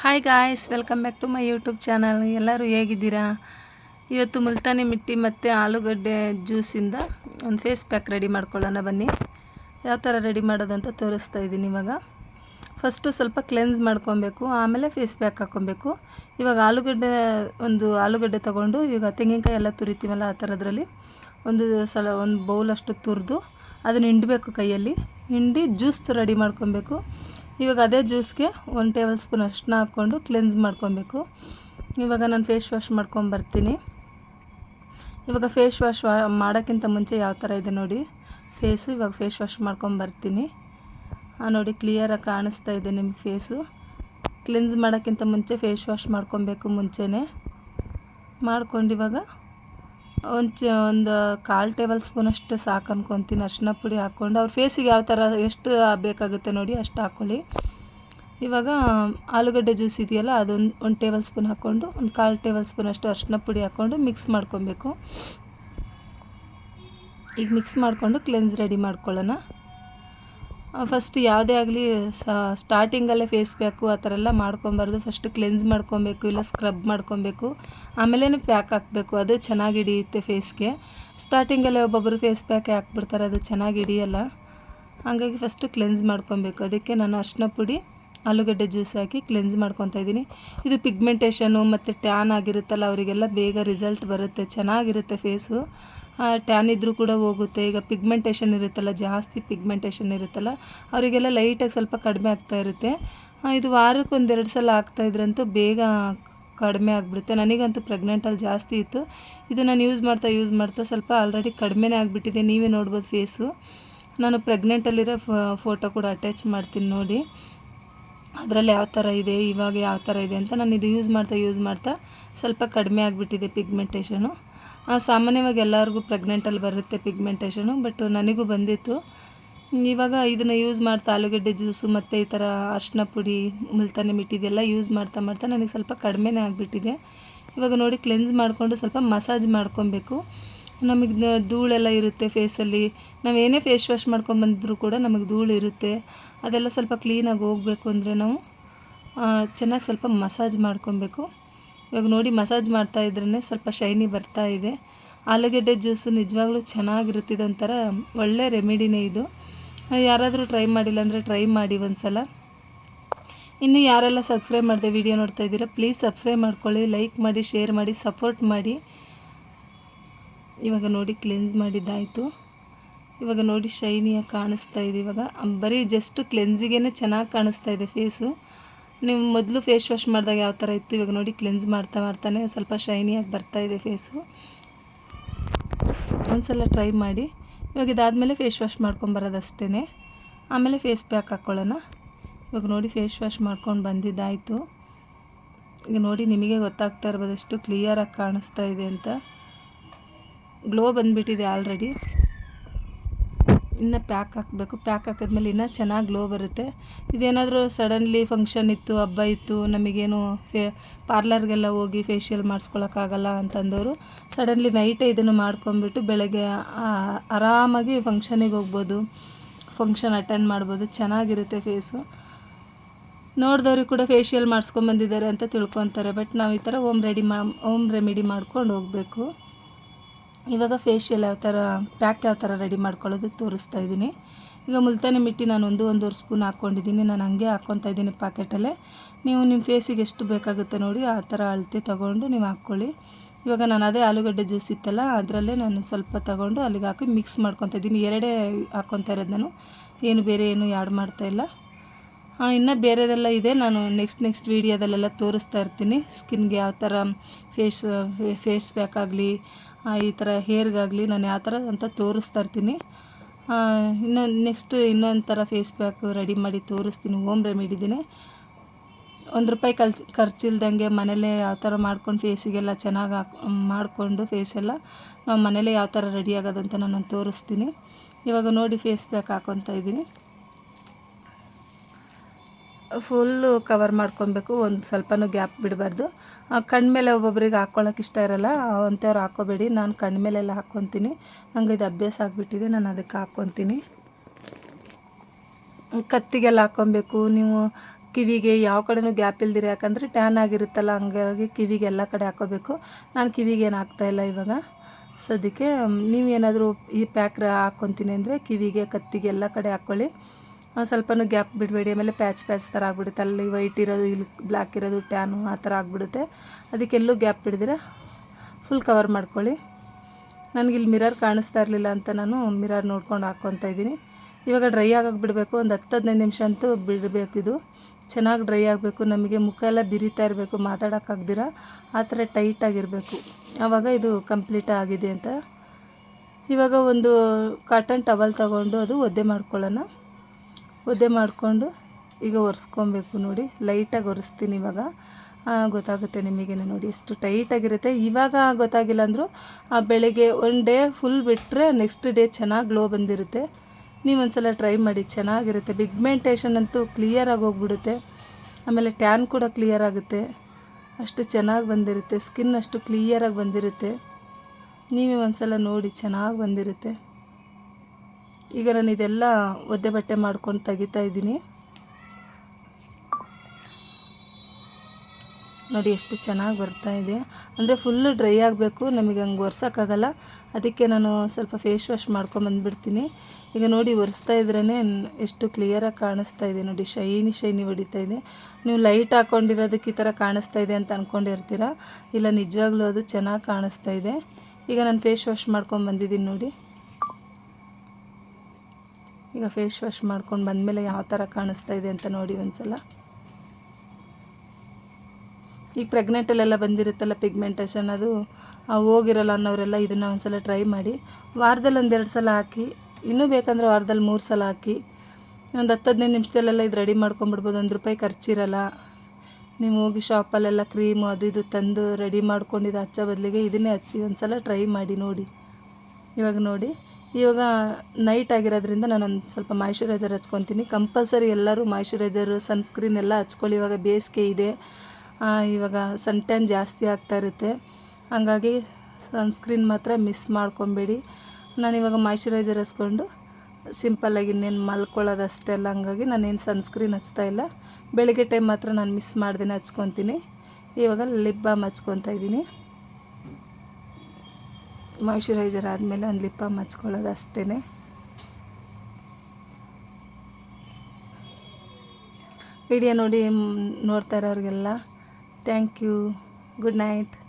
Hi guys welcome back to my YouTube channel ಎಲ್ಲರೂ ಹೇಗಿದ್ದೀರಾ? ಇವತ್ತು ಮುಲ್ತಾನಿ ಮಿಟ್ಟಿ ಮತ್ತು ಆಲೂಗಡ್ಡೆ ಜ್ಯೂಸಿಂದ ಒಂದು ಫೇಸ್ ಪ್ಯಾಕ್ ರೆಡಿ ಮಾಡ್ಕೊಳ್ಳೋಣ ಬನ್ನಿ. ಯಾವ ಥರ ರೆಡಿ ಮಾಡೋದು ಅಂತ ತೋರಿಸ್ತಾ ಇದ್ದೀನಿ ಇವಾಗ. ಫಸ್ಟು ಸ್ವಲ್ಪ ಕ್ಲೆನ್ಸ್ ಮಾಡ್ಕೊಬೇಕು, ಆಮೇಲೆ ಫೇಸ್ ಪ್ಯಾಕ್ ಹಾಕ್ಕೊಬೇಕು ಇವಾಗ ಆಲೂಗಡ್ಡೆ, ಒಂದು ಆಲೂಗಡ್ಡೆ ತೊಗೊಂಡು ಇವಾಗ ತೆಂಗಿನಕಾಯಿ ಎಲ್ಲ ತುರಿತೀವಲ್ಲ ಆ ಥರದ್ರಲ್ಲಿ ಒಂದು ಸಲ, ಒಂದು ಬೌಲಷ್ಟು ತುರಿದು ಅದನ್ನು ಹಿಂಡಬೇಕು ಕೈಯಲ್ಲಿ. ಹಿಂಡಿ ಜ್ಯೂಸ್ ರೆಡಿ ಮಾಡ್ಕೊಬೇಕು. ಇವಾಗ ಅದೇ ಜ್ಯೂಸ್ಗೆ ಒಂದು ಟೇಬಲ್ ಸ್ಪೂನ್ ಅಷ್ಟನ್ನ ಹಾಕ್ಕೊಂಡು ಕ್ಲೆನ್ಸ್ ಮಾಡ್ಕೊಬೇಕು. ಇವಾಗ ನಾನು ಫೇಸ್ ವಾಶ್ ಮಾಡ್ಕೊಂಬರ್ತೀನಿ ಇವಾಗ ಫೇಸ್ ವಾಶ್ ಮಾಡೋಕ್ಕಿಂತ ಮುಂಚೆ ಯಾವ ಥರ ಇದೆ ನೋಡಿ. ಫೇಸು ಇವಾಗ ಫೇಸ್ ವಾಶ್ ಮಾಡ್ಕೊಂಬರ್ತೀನಿ ನೋಡಿ ಕ್ಲಿಯರಾಗಿ ಕಾಣಿಸ್ತಾ ಇದೆ ನಿಮ್ಮ ಫೇಸು ಕ್ಲೆನ್ಸ್ ಮಾಡೋಕ್ಕಿಂತ ಮುಂಚೆ ಫೇಸ್ ವಾಶ್ ಮಾಡ್ಕೊಬೇಕು ಮುಂಚೆನೇ. ಮಾಡ್ಕೊಂಡು ಇವಾಗ ಒಂದು ಒಂದು ಕಾಲು ಟೇಬಲ್ ಸ್ಪೂನ್ ಅಷ್ಟು ಸಾಕು ಅನ್ಕೊತೀನಿ ಅರಿಶಿನ ಪುಡಿ ಹಾಕ್ಕೊಂಡು. ಅವ್ರ ಫೇಸಿಗೆ ಯಾವ ಥರ ಎಷ್ಟು ಬೇಕಾಗುತ್ತೆ ನೋಡಿ, ಅಷ್ಟು ಹಾಕ್ಕೊಳ್ಳಿ ಇವಾಗ, ಆಲೂಗಡ್ಡೆ ಜ್ಯೂಸ್ ಇದೆಯಲ್ಲ, ಅದೊಂದು, ಒಂದು ಟೇಬಲ್ ಸ್ಪೂನ್ ಹಾಕ್ಕೊಂಡು, ಒಂದು ಕಾಲು ಟೇಬಲ್ ಸ್ಪೂನ್ ಅಷ್ಟು ಅರಿಶಿನ ಪುಡಿ ಹಾಕ್ಕೊಂಡು ಮಿಕ್ಸ್ ಮಾಡ್ಕೊಬೇಕು. ಈಗ ಮಿಕ್ಸ್ ಮಾಡಿಕೊಂಡು ಕ್ಲೆನ್ಸ್ ರೆಡಿ ಮಾಡ್ಕೊಳ್ಳೋಣ. ಫಸ್ಟ್ ಯಾವುದೇ ಆಗಲಿ ಸ್ಟಾರ್ಟಿಂಗಲ್ಲೇ ಫೇಸ್ ಪ್ಯಾಕು ಆ ಥರ ಎಲ್ಲ ಮಾಡ್ಕೊಬಾರ್ದು. ಫಸ್ಟ್ ಕ್ಲೆನ್ಸ್ ಮಾಡ್ಕೊಬೇಕು, ಇಲ್ಲ ಸ್ಕ್ರಬ್ ಮಾಡ್ಕೊಬೇಕು. ಆಮೇಲೆ ಪ್ಯಾಕ್ ಹಾಕಬೇಕು, ಅದು ಚೆನ್ನಾಗಿ ಹಿಡಿಯುತ್ತೆ ಫೇಸ್ಗೆ ಸ್ಟಾರ್ಟಿಂಗಲ್ಲೇ ಒಬ್ಬೊಬ್ಬರು ಫೇಸ್ ಪ್ಯಾಕೆ ಹಾಕ್ಬಿಡ್ತಾರೆ, ಅದು ಚೆನ್ನಾಗಿ ಹಿಡಿಯಲ್ಲ. ಹಾಗಾಗಿ ಫಸ್ಟು ಕ್ಲೆನ್ಸ್ ಮಾಡ್ಕೊಬೇಕು. ಅದಕ್ಕೆ ನಾನು ಅರ್ಶಿನ ಪುಡಿ, ಆಲೂಗಡ್ಡೆ ಜ್ಯೂಸ್ ಹಾಕಿ ಕ್ಲೆನ್ಸ್ ಮಾಡ್ಕೊತಾ ಇದ್ದೀನಿ. ಇದು ಪಿಗ್ಮೆಂಟೇಷನು ಮತ್ತು ಟ್ಯಾನ್ ಆಗಿರುತ್ತಲ್ಲ, ಅವರಿಗೆಲ್ಲ ಬೇಗ ರಿಸಲ್ಟ್ ಬರುತ್ತೆ. ಚೆನ್ನಾಗಿರುತ್ತೆ ಫೇಸು ಟ್ಯಾನ್ ಇದ್ದರೂ ಕೂಡ ಹೋಗುತ್ತೆ. ಈಗ ಪಿಗ್ಮೆಂಟೇಷನ್ ಇರುತ್ತಲ್ಲ, ಜಾಸ್ತಿ ಪಿಗ್ಮೆಂಟೇಷನ್ ಇರುತ್ತಲ್ಲ, ಅವರಿಗೆಲ್ಲ ಲೈಟಾಗಿ ಸ್ವಲ್ಪ ಕಡಿಮೆ ಆಗ್ತಾ ಇರುತ್ತೆ. ಇದು ವಾರಕ್ಕೆ ಒಂದೆರಡು ಸಲ ಆಗ್ತಾಯಿದ್ರಂತೂ ಬೇಗ ಕಡಿಮೆ ಆಗಿಬಿಡುತ್ತೆ. ನನಗಂತೂ ಪ್ರೆಗ್ನೆಂಟಲ್ಲಿ ಜಾಸ್ತಿ ಇತ್ತು. ಇದು ನಾನು ಯೂಸ್ ಮಾಡ್ತಾ ಯೂಸ್ ಮಾಡ್ತಾ ಸ್ವಲ್ಪ ಆಲ್ರೆಡಿ ಕಡಿಮೆನೇ ಆಗಿಬಿಟ್ಟಿದೆ. ನೀವೇ ನೋಡ್ಬೋದು ಫೇಸು ನಾನು ಪ್ರೆಗ್ನೆಂಟಲ್ಲಿರೋ ಫೋಟೋ ಕೂಡ ಅಟ್ಯಾಚ್ ಮಾಡ್ತೀನಿ ನೋಡಿ. ಅದರಲ್ಲಿ ಯಾವ ಥರ ಇದೆ, ಇವಾಗ ಯಾವ ಥರ ಇದೆ ಅಂತ ನಾನು ಇದು ಯೂಸ್ ಮಾಡ್ತಾ ಯೂಸ್ ಮಾಡ್ತಾ ಸ್ವಲ್ಪ ಕಡಿಮೆ ಆಗಿಬಿಟ್ಟಿದೆ ಪಿಗ್ಮೆಂಟೇಷನು ಸಾಮಾನ್ಯವಾಗಿ ಎಲ್ಲರಿಗೂ ಪ್ರೆಗ್ನೆಂಟಲ್ಲಿ ಬರುತ್ತೆ ಪಿಗ್ಮೆಂಟೇಷನು ಬಟ್ ನನಗೂ ಬಂದಿತ್ತು. ಇವಾಗ ಇದನ್ನು ಯೂಸ್ ಮಾಡ್ತಾ, ಆಲೂಗಡ್ಡೆ ಜ್ಯೂಸು ಮತ್ತು ಈ ಥರ ಅರ್ಶಿನ ಪುಡಿ, ಮುಲ್ತಾನೆ ಮಿಟ್ಟಿದೆಲ್ಲ ಯೂಸ್ ಮಾಡ್ತಾ ಮಾಡ್ತಾ ನನಗೆ ಸ್ವಲ್ಪ ಕಡಿಮೆನೇ ಆಗಿಬಿಟ್ಟಿದೆ. ಇವಾಗ ನೋಡಿ ಕ್ಲೆನ್ಸ್ ಮಾಡಿಕೊಂಡು ಸ್ವಲ್ಪ ಮಸಾಜ್ ಮಾಡ್ಕೊಬೇಕು. ನಮಗೆ ಧೂಳೆಲ್ಲ ಇರುತ್ತೆ ಫೇಸಲ್ಲಿ ನಾವು ಏನೇ ಫೇಸ್ ವಾಶ್ ಮಾಡ್ಕೊಂಬಂದರೂ ಕೂಡ ನಮಗೆ ಧೂಳು ಇರುತ್ತೆ. ಅದೆಲ್ಲ ಸ್ವಲ್ಪ ಕ್ಲೀನಾಗಿ ಹೋಗಬೇಕು ಅಂದರೆ ನಾವು ಚೆನ್ನಾಗಿ ಸ್ವಲ್ಪ ಮಸಾಜ್ ಮಾಡ್ಕೊಬೇಕು. ಇವಾಗ ನೋಡಿ ಮಸಾಜ್ ಮಾಡ್ತಾ ಇದ್ರೇ ಸ್ವಲ್ಪ ಶೈನಿ ಬರ್ತಾ ಇದೆ. ಆಲೂಗಡ್ಡೆ ಜ್ಯೂಸು ನಿಜವಾಗ್ಲೂ ಚೆನ್ನಾಗಿರುತ್ತೆ ಇದೊಂಥರ ಒಳ್ಳೆ ರೆಮಿಡಿನೇ ಇದು. ಯಾರಾದರೂ ಟ್ರೈ ಮಾಡಿಲ್ಲ ಅಂದರೆ ಟ್ರೈ ಮಾಡಿ ಒಂದು ಸಲ ಇನ್ನು ಯಾರೆಲ್ಲ ಸಬ್ಸ್ಕ್ರೈಬ್ ಮಾಡಿದೆ ವಿಡಿಯೋ ನೋಡ್ತಾ ಇದ್ದೀರಾ ಪ್ಲೀಸ್ ಸಬ್ಸ್ಕ್ರೈಬ್ ಮಾಡ್ಕೊಳ್ಳಿ ಲೈಕ್ ಮಾಡಿ ಶೇರ್ ಮಾಡಿ ಸಪೋರ್ಟ್ ಮಾಡಿ. ಇವಾಗ ನೋಡಿ ಕ್ಲೆನ್ಸ್ ಮಾಡಿದ್ದಾಯಿತು. ಇವಾಗ ನೋಡಿ ಶೈನಿಯಾಗಿ ಕಾಣಿಸ್ತಾ ಇದೆ. ಇವಾಗ ಬರೀ ಜಸ್ಟ್ ಕ್ಲೆನ್ಸಿಗೇ ಚೆನ್ನಾಗಿ ಕಾಣಿಸ್ತಾ ಇದೆ ಫೇಸು ನೀವು ಮೊದಲು ಫೇಸ್ ವಾಶ್ ಮಾಡಿದಾಗ ಯಾವ ಥರ ಇತ್ತು? ಇವಾಗ ನೋಡಿ ಕ್ಲೆನ್ಸ್ ಮಾಡ್ತಾ ಮಾಡ್ತಾನೆ ಸ್ವಲ್ಪ ಶೈನಿಯಾಗಿ ಬರ್ತಾ ಇದೆ ಫೇಸು ಒಂದ್ಸಲ ಟ್ರೈ ಮಾಡಿ. ಇವಾಗ ಇದಾದಮೇಲೆ ಫೇಸ್ ವಾಶ್ ಮಾಡ್ಕೊಂಬರೋದಷ್ಟೇ ಆಮೇಲೆ ಫೇಸ್ ಪ್ಯಾಕ್ ಹಾಕ್ಕೊಳ್ಳೋಣ ಇವಾಗ ನೋಡಿ ಫೇಸ್ ವಾಶ್ ಮಾಡ್ಕೊಂಡು ಬಂದಿದ್ದಾಯಿತು. ಈಗ ನೋಡಿ ನಿಮಗೆ ಗೊತ್ತಾಗ್ತಾ ಇರ್ಬೋದು ಎಷ್ಟು ಕ್ಲಿಯರಾಗಿ ಕಾಣಿಸ್ತಾ ಇದೆ ಅಂತ. ಗ್ಲೋ ಬಂದುಬಿಟ್ಟಿದೆ ಆಲ್ರೆಡಿ ಇನ್ನು ಪ್ಯಾಕ್ ಹಾಕಬೇಕು. ಪ್ಯಾಕ್ ಹಾಕಿದ್ಮೇಲೆ ಇನ್ನೂ ಚೆನ್ನಾಗಿ ಗ್ಲೋ ಬರುತ್ತೆ. ಇದೇನಾದರೂ ಸಡನ್ಲಿ ಫಂಕ್ಷನ್ ಇತ್ತು, ಹಬ್ಬ ಇತ್ತು, ನಮಗೇನು ಫೇ ಪಾರ್ಲರ್ಗೆಲ್ಲ ಹೋಗಿ ಫೇಶಿಯಲ್ ಮಾಡಿಸ್ಕೊಳಕ್ಕಾಗಲ್ಲ ಅಂತಂದವರು ಸಡನ್ಲಿ ನೈಟೇ ಇದನ್ನು ಮಾಡ್ಕೊಂಬಿಟ್ಟು ಬೆಳಗ್ಗೆ ಆರಾಮಾಗಿ ಫಂಕ್ಷನಿಗೆ ಹೋಗ್ಬೋದು. ಫಂಕ್ಷನ್ ಅಟೆಂಡ್ ಮಾಡ್ಬೋದು. ಚೆನ್ನಾಗಿರುತ್ತೆ ಫೇಸು ನೋಡಿದವ್ರಿಗೆ ಕೂಡ ಫೇಶಿಯಲ್ ಮಾಡಿಸ್ಕೊಂಬಂದಿದ್ದಾರೆ ಅಂತ ತಿಳ್ಕೊತಾರೆ. ಬಟ್ ನಾವು ಈ ಥರ ಓಮ್ ರೆಡಿ ಮಾ ಓಮ್ ರೆಮಿಡಿ ಮಾಡ್ಕೊಂಡು ಹೋಗಬೇಕು. ಇವಾಗ ಫೇಶಿಯಲ್ ಯಾವ ಥರ ಪ್ಯಾಕ್ ಯಾವ ಥರ ರೆಡಿ ಮಾಡ್ಕೊಳ್ಳೋದು ತೋರಿಸ್ತಾ ಇದ್ದೀನಿ. ಈಗ ಮುಲ್ತಾನಿ ಮಿಟ್ಟಿ ನಾನು ಒಂದು, ಒಂದೂವರೆ ಸ್ಪೂನ್ ಹಾಕ್ಕೊಂಡಿದ್ದೀನಿ. ನಾನು ಹಂಗೆ ಹಾಕ್ಕೊತಾ ಇದ್ದೀನಿ ಪ್ಯಾಕೆಟಲ್ಲೇ ನೀವು ನಿಮ್ಮ ಫೇಸಿಗೆ ಎಷ್ಟು ಬೇಕಾಗುತ್ತೆ ನೋಡಿ, ಆ ಥರ ಅಳತೆ ತೊಗೊಂಡು ನೀವು ಹಾಕ್ಕೊಳ್ಳಿ. ಇವಾಗ ನಾನು ಅದೇ ಆಲೂಗಡ್ಡೆ ಜ್ಯೂಸ್ ಇತ್ತಲ್ಲ, ಅದರಲ್ಲೇ ನಾನು ಸ್ವಲ್ಪ ತೊಗೊಂಡು ಅಲ್ಲಿಗೆ ಹಾಕಿ ಮಿಕ್ಸ್ ಮಾಡ್ಕೊತಾ ಇದ್ದೀನಿ. ಎರಡೇ ಹಾಕ್ಕೊತಾ ಇರೋದು ನಾನು. ಏನು ಬೇರೆ ಏನು ಆ್ಯಡ್ ಮಾಡ್ತಾಯಿಲ್ಲ ಇನ್ನು ಬೇರೆದೆಲ್ಲ ಇದೆ. ನಾನು ನೆಕ್ಸ್ಟ್ ನೆಕ್ಸ್ಟ್ ವೀಡಿಯೋದಲ್ಲೆಲ್ಲ ತೋರಿಸ್ತಾ ಇರ್ತೀನಿ. ಸ್ಕಿನ್ಗೆ ಯಾವ ಥರ ಫೇಸ್ ಫೇಸ್ ಪ್ಯಾಕ್ ಆಗಲಿ ಈ ಥರ ಹೇರ್ಗಾಗಲಿ ನಾನು ಯಾವ ಥರ ಅಂತ ತೋರಿಸ್ತಾ ಇರ್ತೀನಿ. ಇನ್ನೊಂದು ನೆಕ್ಸ್ಟ್ ಇನ್ನೊಂದು ಥರ ಫೇಸ್ ಪ್ಯಾಕ್ ರೆಡಿ ಮಾಡಿ ತೋರಿಸ್ತೀನಿ. ಹೋಮ್ ರೆಮಿಡಿದ್ದೀನಿ ಒಂದು ರೂಪಾಯಿ ಖರ್ಚು, ಖರ್ಚಿಲ್ದಂಗೆ ಮನೇಲೇ ಯಾವ ಥರ ಮಾಡ್ಕೊಂಡು ಫೇಸಿಗೆಲ್ಲ ಚೆನ್ನಾಗಿ ಹಾಕ್, ಮಾಡಿಕೊಂಡು ಫೇಸೆಲ್ಲ ನಾವು ಮನೇಲೇ ಯಾವ ಥರ ರೆಡಿ ಆಗೋದಂತ ನಾನು ತೋರಿಸ್ತೀನಿ. ಇವಾಗ ನೋಡಿ ಫೇಸ್ ಪ್ಯಾಕ್ ಹಾಕೊತಾ ಇದ್ದೀನಿ. ಫುಲ್ಲು ಕವರ್ ಮಾಡ್ಕೊಬೇಕು. ಒಂದು ಸ್ವಲ್ಪನೂ ಗ್ಯಾಪ್ ಬಿಡಬಾರ್ದು. ಕಣ್ಮೇಲೆ ಒಬ್ಬೊಬ್ರಿಗೆ ಹಾಕ್ಕೊಳಕ್ಕೆ ಇಷ್ಟ ಇರಲ್ಲ. ಅಂಥವ್ರು ಹಾಕ್ಕೋಬೇಡಿ ನಾನು ಕಣ್ಮೇಲೆಲ್ಲ ಹಾಕ್ಕೊತೀನಿ ನಂಗೆ ಇದು ಅಭ್ಯಾಸ ಆಗಿಬಿಟ್ಟಿದೆ. ನಾನು ಅದಕ್ಕೆ ಹಾಕ್ಕೊತೀನಿ ಕತ್ತಿಗೆಲ್ಲ ಹಾಕ್ಕೊಬೇಕು ನೀವು ಕಿವಿಗೆ ಯಾವ ಕಡೆನೂ ಗ್ಯಾಪ್ ಇಲ್ದಿರ. ಯಾಕಂದರೆ ಟ್ಯಾನ್ ಆಗಿರುತ್ತಲ್ಲ, ಹಂಗಾಗಿ ಕಿವಿಗೆ ಎಲ್ಲ ಕಡೆ ಹಾಕೋಬೇಕು. ನಾನು ಕಿವಿಗೆ ಏನು ಹಾಕ್ತಾಯಿಲ್ಲ ಇವಾಗ. ಸದ್ಯಕ್ಕೆ ನೀವೇನಾದರೂ ಈ ಪ್ಯಾಕ್ರ ಹಾಕ್ಕೊತೀನಿ ಅಂದರೆ ಕಿವಿಗೆ, ಕತ್ತಿಗೆ ಎಲ್ಲ ಕಡೆ ಹಾಕ್ಕೊಳ್ಳಿ ಸ್ವಲ್ಪನೂ ಗ್ಯಾಪ್ ಬಿಡಬೇಡಿ. ಆಮೇಲೆ ಪ್ಯಾಚ್ ಪ್ಯಾಚ್ ಥರ ಆಗಿಬಿಡುತ್ತೆ. ಅಲ್ಲಿ ವೈಟ್ ಇರೋದು, ಇಲ್ಲಿ ಬ್ಲ್ಯಾಕ್ ಇರೋದು, ಟ್ಯಾನು ಆ ಥರ ಆಗಿಬಿಡುತ್ತೆ. ಅದಕ್ಕೆಲ್ಲೂ ಗ್ಯಾಪ್ ಬಿಡಿದ್ರೆ, ಫುಲ್ ಕವರ್ ಮಾಡ್ಕೊಳ್ಳಿ. ನನಗಿಲ್ಲಿ ಮಿರರ್ ಕಾಣಿಸ್ತಾ ಇರಲಿಲ್ಲ ಅಂತ ನಾನು ಮಿರರ್ ನೋಡ್ಕೊಂಡು ಹಾಕ್ಕೊತಾ ಇದ್ದೀನಿ. ಇವಾಗ ಡ್ರೈ ಆಗೋಕೆ ಬಿಡಬೇಕು ಒಂದು ಹತ್ತು ಹದಿನೈದು ನಿಮಿಷ ಅಂತೂ ಬಿಡಬೇಕು ಇದು. ಚೆನ್ನಾಗಿ ಡ್ರೈ ಆಗಬೇಕು. ನಮಗೆ ಮುಖ ಎಲ್ಲ ಬಿರಿತಾ ಇರಬೇಕು. ಮಾತಾಡೋಕ್ಕಾಗ್ದಿರ ಆ ಥರ ಟೈಟಾಗಿರಬೇಕು ಆವಾಗ ಇದು ಕಂಪ್ಲೀಟ್ ಆಗಿದೆ ಅಂತ. ಇವಾಗ ಒಂದು ಕಾಟನ್ ಟವಲ್ ತಗೊಂಡು ಅದು ಒದ್ದೆ ಮಾಡ್ಕೊಳ್ಳೋಣ. ಒದ್ದೆ ಮಾಡಿಕೊಂಡು ಈಗ ಒರೆಸ್ಕೊಬೇಕು ನೋಡಿ. ಲೈಟಾಗಿ ಒರೆಸ್ತೀನಿ ಇವಾಗ. ಗೊತ್ತಾಗುತ್ತೆ ನಿಮಗೆ ನೋಡಿ ಎಷ್ಟು ಟೈಟಾಗಿರುತ್ತೆ. ಇವಾಗ ಗೊತ್ತಾಗಿಲ್ಲ ಅಂದರೂ ಆ ಬೆಳಗ್ಗೆ ಒನ್ ಡೇ ಫುಲ್ ಬಿಟ್ಟರೆ ನೆಕ್ಸ್ಟ್ ಡೇ ಚೆನ್ನಾಗಿ ಗ್ಲೋ ಬಂದಿರುತ್ತೆ. ನೀವು ಒಂದ್ಸಲ ಟ್ರೈ ಮಾಡಿ, ಚೆನ್ನಾಗಿರುತ್ತೆ. ಪಿಗ್ಮೆಂಟೇಷನ್ ಅಂತೂ ಕ್ಲಿಯರಾಗಿ ಹೋಗ್ಬಿಡುತ್ತೆ. ಆಮೇಲೆ ಟ್ಯಾನ್ ಕೂಡ ಕ್ಲಿಯರ್ ಆಗುತ್ತೆ. ಅಷ್ಟು ಚೆನ್ನಾಗಿ ಬಂದಿರುತ್ತೆ. ಸ್ಕಿನ್ ಅಷ್ಟು ಕ್ಲಿಯರಾಗಿ ಬಂದಿರುತ್ತೆ. ನೀವೇ ಒಂದ್ಸಲ ನೋಡಿ, ಚೆನ್ನಾಗಿ ಬಂದಿರುತ್ತೆ. ಈಗ ನಾನು ಇದೆಲ್ಲ ಒದ್ದೆ ಬಟ್ಟೆ ಮಾಡ್ಕೊಂಡು ತೆಗಿತಾ ಇದ್ದೀನಿ. ನೋಡಿ ಎಷ್ಟು ಚೆನ್ನಾಗಿ ಬರ್ತಾ ಇದೆ. ಅಂದರೆ ಫುಲ್ಲು ಡ್ರೈ ಆಗಬೇಕು, ನಮಗೆ ಹಂಗೆ ಒರ್ಸೋಕ್ಕಾಗಲ್ಲ. ಅದಕ್ಕೆ ನಾನು ಸ್ವಲ್ಪ ಫೇಸ್ ವಾಶ್ ಮಾಡ್ಕೊಂಬಂದ್ಬಿಡ್ತೀನಿ ಈಗ ನೋಡಿ ಒರೆಸ್ತಾ ಇದ್ರೇ ಎಷ್ಟು ಕ್ಲಿಯರಾಗಿ ಕಾಣಿಸ್ತಾ ಇದೆ. ನೋಡಿ ಶೈನಿ ಶೈನಿ ಹೊಡಿತಾ ಇದೆ. ನೀವು ಲೈಟ್ ಹಾಕ್ಕೊಂಡಿರೋದಕ್ಕೆ ಈ ಥರ ಕಾಣಿಸ್ತಾ ಇದೆ ಅಂತ ಅಂದ್ಕೊಂಡಿರ್ತೀರ ಇಲ್ಲ ನಿಜವಾಗ್ಲೂ ಅದು ಚೆನ್ನಾಗಿ ಕಾಣಿಸ್ತಾ ಇದೆ. ಈಗ ನಾನು ಫೇಸ್ ವಾಶ್ ಮಾಡ್ಕೊಂಬಂದಿದ್ದೀನಿ ನೋಡಿ. ಈಗ ಫೇಸ್ ವಾಶ್ ಮಾಡ್ಕೊಂಡು ಬಂದಮೇಲೆ ಯಾವ ಥರ ಕಾಣಿಸ್ತಾ ಇದೆ ಅಂತ ನೋಡಿ ಒಂದ್ಸಲ. ಈಗ ಪ್ರೆಗ್ನೆಂಟಲ್ಲೆಲ್ಲ ಬಂದಿರುತ್ತಲ್ಲ ಪಿಗ್ಮೆಂಟೇಷನ್ ಅದು ಹೋಗಿರಲ್ಲ ಅನ್ನೋರೆಲ್ಲ ಇದನ್ನು ಒಂದ್ಸಲ ಟ್ರೈ ಮಾಡಿ. ವಾರದಲ್ಲಿ ಒಂದೆರಡು ಸಲ ಹಾಕಿ, ಇನ್ನೂ ಬೇಕಂದ್ರೆ ವಾರದಲ್ಲಿ ಮೂರು ಸಲ ಹಾಕಿ. ಒಂದು ಹತ್ತು ಹದಿನೈದು ನಿಮಿಷದಲ್ಲೆಲ್ಲ ಇದು ರೆಡಿ ಮಾಡ್ಕೊಂಬಿಡ್ಬೋದು ಒಂದು ರೂಪಾಯಿ ಖರ್ಚಿರಲ್ಲ. ನೀವು ಹೋಗಿ ಶಾಪಲ್ಲೆಲ್ಲ ಕ್ರೀಮು ಅದು ಇದು ತಂದು ರೆಡಿ ಮಾಡ್ಕೊಂಡಿದ್ದು ಹಚ್ಚೋ ಬದಲಿಗೆ ಇದನ್ನೇ ಹಚ್ಚಿ ಒಂದು ಸಲ ಟ್ರೈ ಮಾಡಿ ನೋಡಿ. ಇವಾಗ ನೋಡಿ. ಇವಾಗ ನೈಟ್ ಆಗಿರೋದ್ರಿಂದ ನಾನೊಂದು ಸ್ವಲ್ಪ ಮಾಯ್ಶ್ಚರೈಸರ್ ಹಚ್ಕೊತೀನಿ. ಕಂಪಲ್ಸರಿ ಎಲ್ಲರೂ ಮಾಯ್ಶ್ಚರೈಸರು ಸನ್ಸ್ಕ್ರೀನ್ ಎಲ್ಲ ಹಚ್ಕೊಳ್ಳಿ. ಇವಾಗ ಬೇಸಿಗೆ ಇದೆ. ಇವಾಗ ಸನ್ ಜಾಸ್ತಿ ಆಗ್ತಾ ಇರುತ್ತೆ. ಹಾಗಾಗಿ ಸನ್ಸ್ಕ್ರೀನ್ ಮಾತ್ರ ಮಿಸ್ ಮಾಡ್ಕೊಬೇಡಿ. ನಾನಿವಾಗ ಮಾಯ್ಶ್ಚರೈಸರ್ ಹಚ್ಕೊಂಡು ಸಿಂಪಲ್ಲಾಗಿ ಇನ್ನೇನು ಮಲ್ಕೊಳ್ಳೋದು ಅಷ್ಟೇ ಅಲ್ಲ ಹಂಗಾಗಿ ನಾನೇನು ಸನ್ಸ್ಕ್ರೀನ್ ಹಚ್ತಾ ಇಲ್ಲ. ಬೆಳಗ್ಗೆ ಟೈಮ್ ಮಾತ್ರ ನಾನು ಮಿಸ್ ಮಾಡ್ದೇ ಹಚ್ಕೊತೀನಿ. ಇವಾಗ ಲಿಪ್ ಬಾಮ್ ಹಚ್ಕೊತಾ ಇದ್ದೀನಿ. ಮಾಯ್ಶ್ಚರೈಸರ್ ಆದಮೇಲೆ ಒಂದು ಲಿಪ್ ಬಾಮ್ ಹಚ್ಕೊಳ್ಳೋದು ಅಷ್ಟೇ ವಿಡಿಯೋ ನೋಡಿ ನೋಡ್ತಾ ಇರೋರಿಗೆಲ್ಲ. Thank you good night